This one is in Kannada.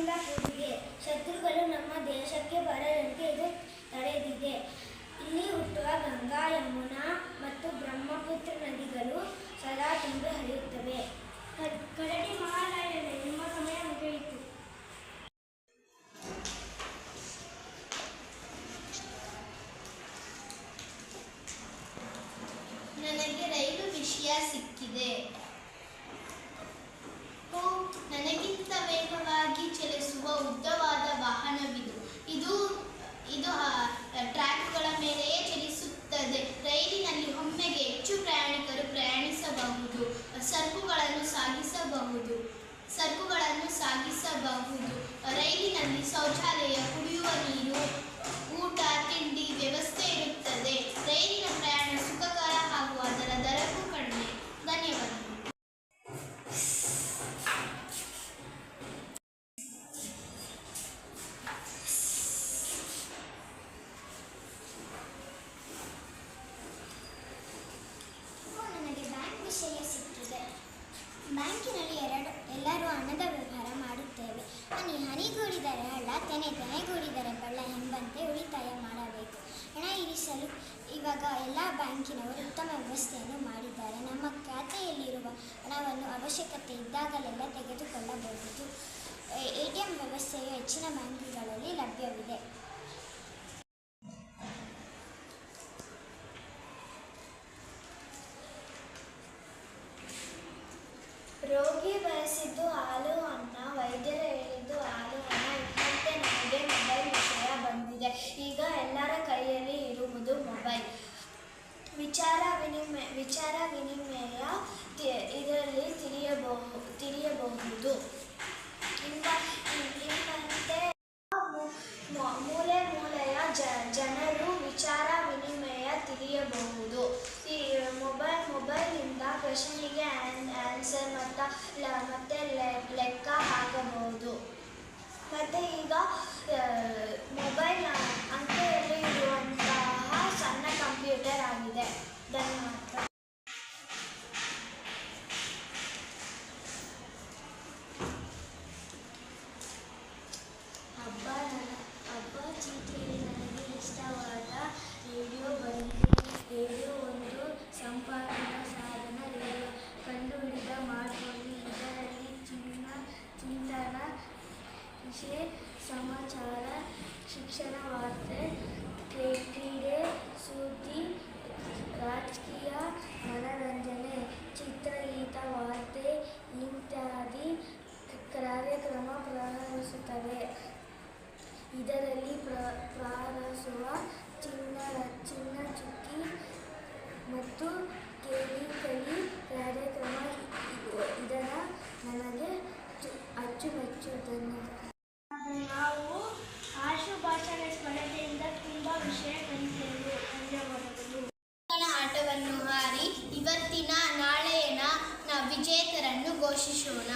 ಶ್ರಮದಿಂದ ಶತ್ರುಗಳು ನಮ್ಮ ದೇಶಕ್ಕೆ ಬರದಂತೆ ಇದು ತಡೆದಿದೆ. ಇಲ್ಲಿ ಹುಟ್ಟುವ ಗಂಗಾ, ಯಮುನಾ ಮತ್ತು ಬ್ರಹ್ಮಪುತ್ರ ನದಿಗಳು ಸದಾ ತುಂಬಿ ಹರಿಯುತ್ತವೆ. ಕರಡಿ ಮಹಾರಾಯಣೆ ನಿಮ್ಮ ಸಮಯ ಮುಗಿಯಿತು. ನನಗೆ ರೈಲು ವಿಷಯ ಸಿಕ್ಕಿದೆ. ಸರಕುಗಳನ್ನು ಸಾಗಿಸಬಹುದು. ರೈಲಿನಲ್ಲಿ ಶೌಚಾಲಯ, ಕುಡಿಯುವ ನೀರು, ಊಟ, ತಿಂಡಿ ವ್ಯವಸ್ಥೆ ಇರುತ್ತದೆ. ರೈಲಿನ ಪ್ರಯಾಣ ಸುಖಕರ ಹಾಗೂ ಅದರ ದರಕ್ಕೂ ಕಡಿಮೆ. ಧನ್ಯವಾದಗಳು ನನಗೆ ಬ್ಯಾಂಕ್ ವಿಷಯ ಸಿಕ್ಕಿದೆ. ಬ್ಯಾಂಕಿನಲ್ಲಿ ಎಲ್ಲರೂ ಹಣದ ವ್ಯವಹಾರ ಮಾಡುತ್ತೇವೆ. ಹನಿ ಹನಿಗೂಡಿದರೆ ಹಳ್ಳ, ತೆನೆ ತೆನೆಗೂಡಿದರೆ ಬಳ್ಳ ಎಂಬಂತೆ ಉಳಿತಾಯ ಮಾಡಬೇಕು. ಹಣ ಇರಿಸಲು ಇವಾಗ ಎಲ್ಲ ಬ್ಯಾಂಕಿನವರು ಉತ್ತಮ ವ್ಯವಸ್ಥೆಯನ್ನು ಮಾಡಿದ್ದಾರೆ. ನಮ್ಮ ಖಾತೆಯಲ್ಲಿರುವ ಹಣವನ್ನು ಅವಶ್ಯಕತೆ ಇದ್ದಾಗಲೆಲ್ಲ ತೆಗೆದುಕೊಳ್ಳಬಹುದು. ಎ ಟಿ ಎಂ ವ್ಯವಸ್ಥೆಯು ಹೆಚ್ಚಿನ ಬ್ಯಾಂಕುಗಳಲ್ಲಿ ಲಭ್ಯವಿದೆ. ರೋಗಿ ಬಯಸಿದ್ದು ಹಾಲು ಅನ್ನ, ವೈದ್ಯರು ಹೇಳಿದ್ದು ಹಾಲು ಅನ್ನ, ಇದ್ದಂತೆ ನಮಗೆ ಮೊಬೈಲ್ ವಿಷಯ ಬಂದಿದೆ. ಈಗ ಎಲ್ಲರ ಕೈಯಲ್ಲಿ ಇರುವುದು ಮೊಬೈಲ್. ವಿಚಾರ ವಿನಿಮಯ ವಿಚಾರ ವಿನಿಮಯ ಇದರಲ್ಲಿ ತಿಳಿಯಬಹುದು ತಿಳಿಯಬಹುದು. ಇಂದ ಮೂ- ಮೂಲೆ ಮೂಲೆಯ ಜ, ಜನರು ವಿಚಾರ ವಿನಿಮಯ ತಿಳಿಯಬಹುದು. ಈ, ಮೊಬೈಲ್ ಮೊಬೈಲಿಂದ ಕ್ವೆಶನಿಗೆ ಆನ್ಸರ್ ಮತ್ತು ಮತ್ತೆ ಲೆಕ್ಕ ಹಾಕಬಹುದು. ಮತ್ತು ಈಗ ಮೊಬೈಲ್ ಅಂಕೆಯಲ್ಲಿ ಇದರಲ್ಲಿ ಪ್ರ ಪ್ರಾರಂಭಿಸುವ ಚಿನ್ನ ಚಿನ್ನ ಚುಕ್ಕಿ ಮತ್ತು ಕೇಳಿ ಕಲಿ ಕಾರ್ಯಕ್ರಮ ಇದರ ನನಗೆ ಚು- ಅಚ್ಚುಮೆಚ್ಚು ನಾವು ಆಶು ಭಾಷಣ ಸ್ಪರ್ಧೆಯಿಂದ ತುಂಬ ವಿಷಯ ಕಲಿತೆವು ಧನ್ಯವಾದಗಳು ಆಟವನ್ನು ಹಾರಿ ಇವತ್ತಿನ ನಾಳೆಯ ನ ವಿಜೇತರನ್ನು ಘೋಷಿಸೋಣ.